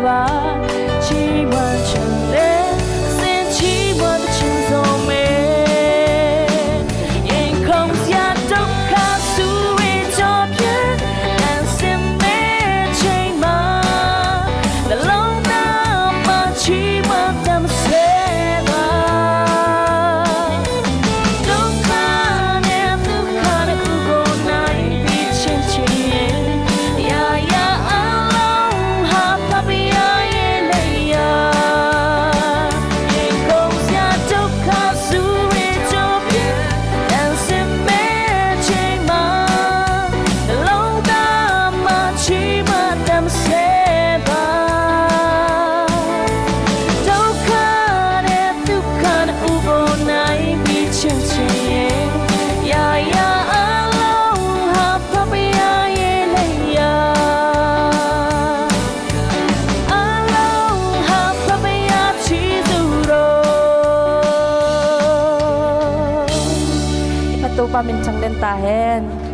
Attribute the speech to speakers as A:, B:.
A: 爸 tu pamincang dentahen.